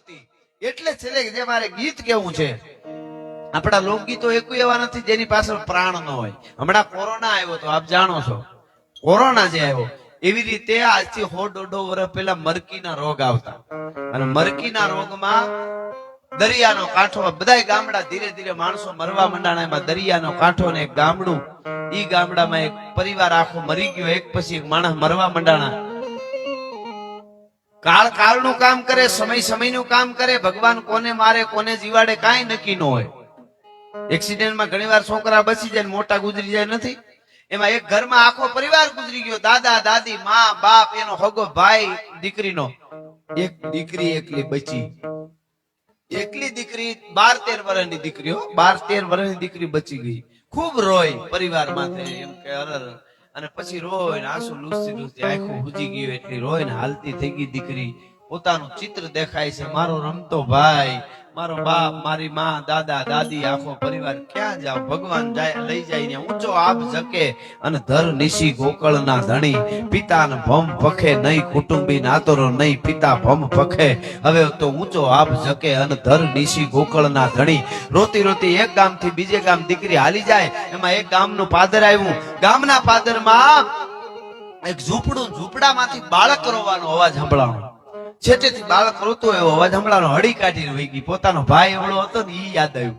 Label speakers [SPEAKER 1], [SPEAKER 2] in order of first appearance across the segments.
[SPEAKER 1] હતી. એટલે છેલ્લે જે મારે ગીત કેવું છે? આપણા લોકગીતો એકુ એવા નથી જેની પાછળ પ્રાણ ન હોય. હમણાં કોરોના આવ્યો તો, આપ જાણો છો. કોરોના જે આવ્યો, એવી રીતે આજથી હો દોઢો વર્ષ પહેલા મરકીના રોગ આવતા. અને મરકીના રોગમાં દરિયાનો કાંઠો, બધાય ગામડા ધીરે ધીરે માણસો મરવા મંડાણા. એમાં દરિયાનો કાંઠો ને એક ગામડું, ઈ ગામડામાં એક પરિવાર આખો મરી ગયો, એક પછી એક માણસ મરવા મંડાણા. કાળ કાળનું કામ કરે, સમય સમયનું કામ કરે, ભગવાન કોને મારે, કોને જીવાડે, કાંઈ નક્કી ન હોય. એક્સિડન્ટમાં ઘણીવાર છોકરા બચી જાય મોટા ગુજરી જાય નથી. એમાં એક ઘરમાં આખો પરિવાર ગુજરી ગયો. દાદા, દાદી, માં, બાપ, એનો હગો ભાઈ, દીકરીનો. એક દીકરી એકલી બચી. એકલી દીકરી બાર તેર વર્ષની હો. બાર તેર વર્ષની દીકરી બચી ગઈ. ખૂબ રોય પરિવાર માટે એમ કે અરર. અને પછી રોય ને આંસુ લૂસતી લૂસતી આંખો હુજી ગયું એટલી રોય ને હાલતી થઈ ગઈ દીકરી. પોતાનું ચિત્ર દેખાય છે, મારો રમતો ભાઈ મારો બાપ, મારી માં, દાદા, દાદી, આખો પરિવાર ક્યાં જાવ? ભગવાન જાય, લઈ જાય ને ઊંચો આપ જકે અને ધર નિશી ગોકળના ધણી. પિતાને ભમ ભખે નહીં કુટુંબી નાતરો નહીં, પિતા ભમ ભખે. હવે તો ઊંચો આપ જકે અને ધર નિશી ગોકળના ધણી. રોતી રોતી એક ગામથી બીજે ગામ દીકરી હાલી જાય, એમાં એક ગામનું પાદર આવ્યું. ગામના પાદરમાં એક ઝૂંપડું, ઝૂંપડામાંથી બાળક રોવાનો અવાજ સંભળાણો છેટેથી બાળક રોતો એવો અવાજ હમણાં હળી કાઢીને વહી ગઈ. પોતાનો ભાઈ એવડો હતો ને એ યાદ આવ્યું.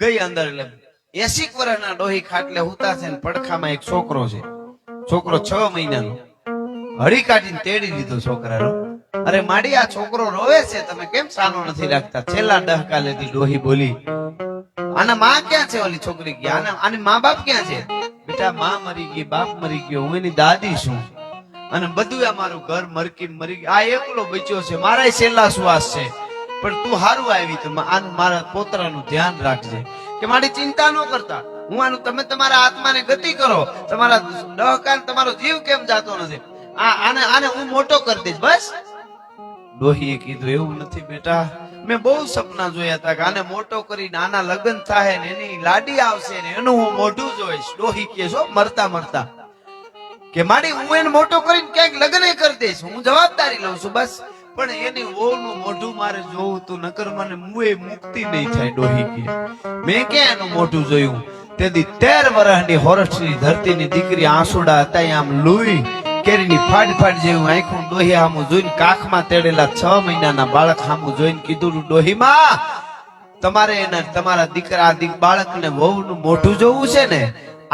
[SPEAKER 1] ગઈ અંદર એટલે એસી વર્ષના ડોહી ખાટલે હુતા છે પડખામાં એક છોકરો છે. છોકરો છ મહિનાનો. હળી કાઢીને તેડી લીધો છોકરાનો. અરે માડી, આ છોકરો રોવે છે? તમે કેમ સાનો નથી રાખતા? છેલ્લા ડહકા લેતી ડોહી બોલી, આના માં ક્યાં છે ઓલી છોકરી? ગયા આના, આની મા બાપ ક્યાં છે? બેટા, માં મરી ગઈ, બાપ મરી ગયો. હું એની દાદી છું. અને બધું મારું ઘર મરકી મરી આ એકલો બચ્યો છે. મારા છેલ્લા શ્વાસ છે. પણ તું હારું આવી. તો આનું મારા પોતરાનું ધ્યાન રાખજે. કે મારી ચિંતા ન કરતા. હું આનું તમે તમારા આત્માને ગતિ કરો. તમારા ડહકાન તમારો જીવ કેમ જાતો નથી? આ આને આને હું મોટો કરી દઈશ. બસ. ડોહીએ કીધું, એવું નથી બેટા. મેં બહુ સપના જોયા હતા કે આને મોટો કરી નાના લગ્ન થાય ને એની લાડી આવશે ને એનું હું મોઢું જોઈશ. ડોહી કે છો મરતા મરતા. કે મારી હું એને મોટો કરીને ક્યાંક લગ્ન કરી દઈશ. હું જવાબદારી લઉં છું બસ. પણ એની વહુનું મોઢું મારે જોવું તું, નકર મને મુએ મુક્તિ નહીં થાય ડોહી કે. મેં ક્યાં એનું મોઢું જોયું? તેથી તેર વર્ષની હોરસની ધરતીની દીકરી આંસુડા હતા આમ લુઈ કેરીની ફાડ ફાડ જેવું આંખું ડોહી આમું જોઈને કાખમાં તેડેલા છ મહિનાના બાળક આમું જોઈને કીધું ડોહીમાં તમારે એના, તમારા દીકરા દીક બાળકને વહુનું મોઢું જોવું છે ને?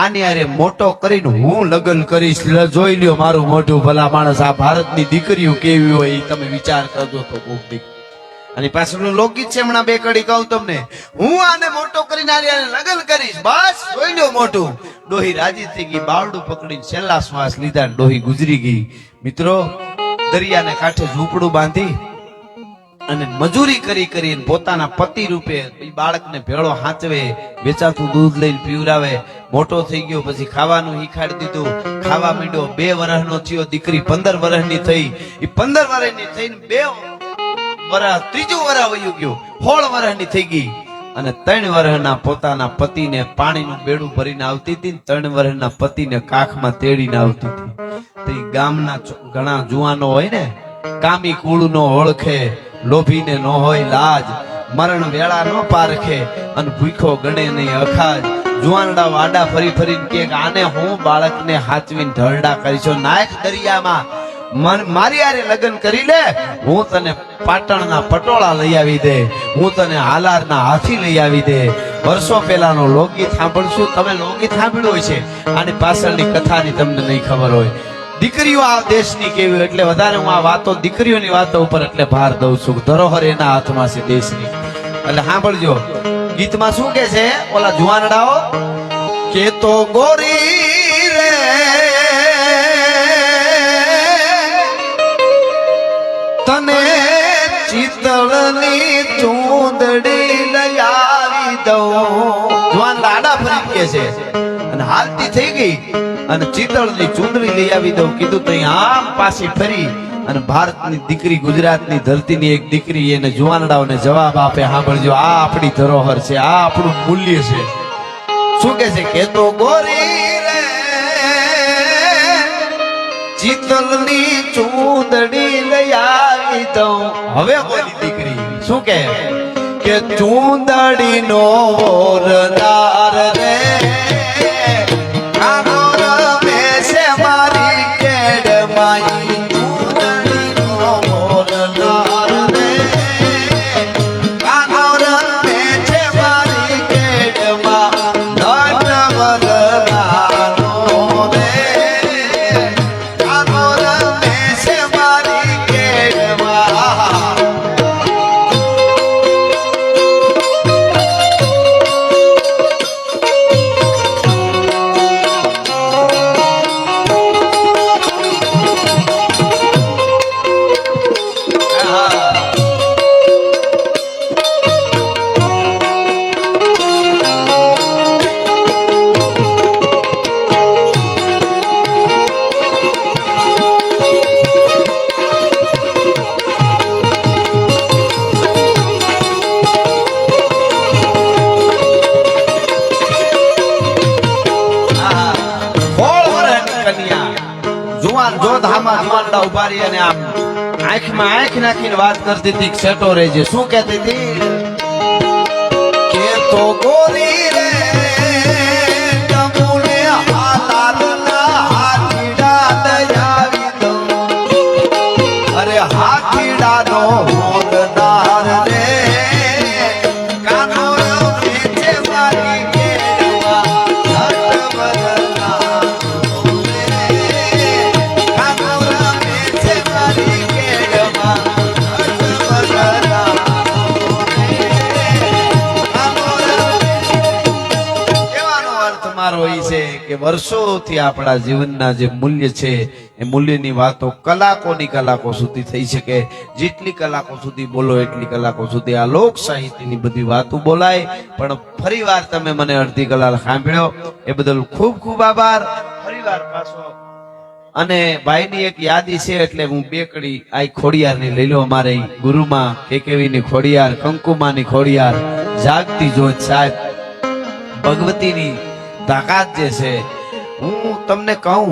[SPEAKER 1] આની અરે મોટો કરીને હું લગ્ન કરીશ. જોઈ લ્યો મારું મોઢું ભલા માણસ, આ ભારતની દીકરીઓ કેવી હોય એ તમે વિચાર કરજો તો કોક અને પાછળનું લોકગીત છે હમણાં બે કડી કહું તમને. હું આને મોટો કરીને આની હારે લગ્ન કરીશ. બસ, જોઈ લ્યો મોટું ડોહી રાજી થઈ ગઈ, બાવડું પકડીને છેલ્લા શ્વાસ લીધા ડોહી ગુજરી ગઈ. મિત્રો, દરિયાને કાંઠે ઝૂંપડું બાંધી અને મજૂરી કરી કરીને પોતાના પતિ રૂપે બાળકને ભેળો હાંચવે, વેચાતું દૂધ લઈને પીવરાવે. મોટો થઈ ગયો, પછી ખાવાનું હિખાડી દીધું. ખાવા માંડ્યો, બે વર્ષનો થયો, દીકરી પંદર વર્ષની થઈ. એ પંદર વર્ષની થઈને બે વર્ષ ત્રીજું વર્ષ વયું ગયું. સોળ વર્ષની થઈ ગઈ. અને ત્રણ વર્ષના પોતાના પતિને પાણીનું બેડું ભરીને આવતી હતી ત્રણ વર્ષના પતિને કાખમાં તેડીને આવતી હતી. તો ગામના ઘણા જુવાનો હોય ને, કામી કુળ નો ઓળખે, લોભીને નો હોય લાજ, મરણ વેળા નો પારખે, અને ભૂખો ગણે નહીં અખાજ. જુવાનડા વાડા ફરી ફરીને કે, આને હું બાળકને હાચવીને ઢળડા કરીશો નાખ દરિયામાં મારી આરે લગ્ન કરી લે. હું તને પાટણના પટોળા લઈ આવી દે. હું તને હાલારના હાથી લઈ આવી દે. વર્ષો પહેલાનો લોકગીત સાંભળશું. તમે લોકગીત સાંભળ્યું હોય છે આની પાછળની કથાની તમને નહીં ખબર હોય. દીકરીઓ આ દેશની કેવી એટલે વધારે હું આ વાતો, દીકરીઓની વાતો ઉપર એટલે ભાર દઉં છું. ધરોહર એના હાથમાં છે દેશની. એટલે સાંભળજો. ગીતમાં શું કે છે? ઓલા જુવાનડાઓ કે તો ગોરી તને ચિતળની ચૂંદડી લઈ આવી દઉં. જુવાન લાડા ફરી કે છે? હાલતી થઈ ગઈ. અને ચિતળની ચૂંદડી લઈ આવી દઉં કીધું તો આમ પાછી ફરી. અને ભારતની દીકરી ગુજરાતની ધરતીની એક દીકરી એને જુવાનડાઓને જવાબ આપે. સાંભળજો, આ આપણી ધરોહર છે, આ આપણું મૂલ્ય છે. શું કે છે? કે તો ગોરી રે ચિતલની ચૂંદડી લઈ આવી દઉં હવે બોલી દીકરી? શું કે કે ચૂંદડી નો વરદાર જુવાનડા ઊભા અને આમ આંખમાં આંખ નાખીને વાત કરતી હતી છેટો રહેજે. શું કહેતી હતી? કે તો ગોરી રે અર્થ હોય છે કે વર્ષોથી આપણા જીવનના જે મૂલ્ય છે, એ મૂલ્યની વાતો કલાકોની કલાકો સુધી થઈ શકે. જેટલી કલાકો સુધી બોલો, એટલી કલાકો સુધી આ લોક સાહિત્યની બધી વાતો બોલાય. પણ ફરીવાર તમે મને અડધી કલાક સાંભળ્યો, એ બદલ ખૂબ ખૂબ આભાર. ફરીવાર પાછો. અને ભાઈની એક યાદી છે, એટલે હું બે કડી આ ખોડિયારની લઈ લો અમારે ગુરુમાં કેકેવીની ખોડિયાર, કંકુમાની ખોડિયાર, જાગતી જોત સાહેબ, ભગવતીની તાકાત જે છે હું તમને કહું,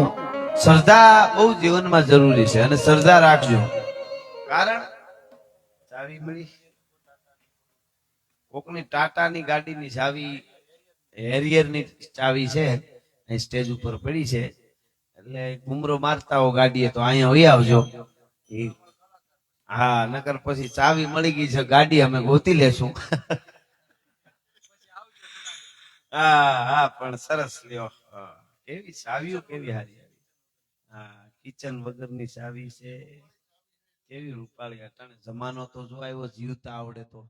[SPEAKER 1] શ્રદ્ધા બહુ જીવનમાં જરૂરી છે અને શ્રદ્ધા રાખજો. કારણ ચાવી મળી. કોકની ટાટાની ગાડીની ચાવી, હેરિયરની ચાવી છે, અહીં સ્ટેજ ઉપર પડી છે. એટલે ઘુમરો મારતા હો ગાડીએ તો અહીંયા વહી આવજો. હા, નકર પછી ચાવી મળી ગઈ છે, ગાડી અમે ગોતી લેશું. હા હા, પણ સરસ, લ્યો. કેવી સાવીઓ કેવી હારી આવી. હા, કિચન વગરની સાવી છે. કેવી રૂપાળી, અટાણે જમાનો તો જો આવ્યો, જીવતા આવડે તો.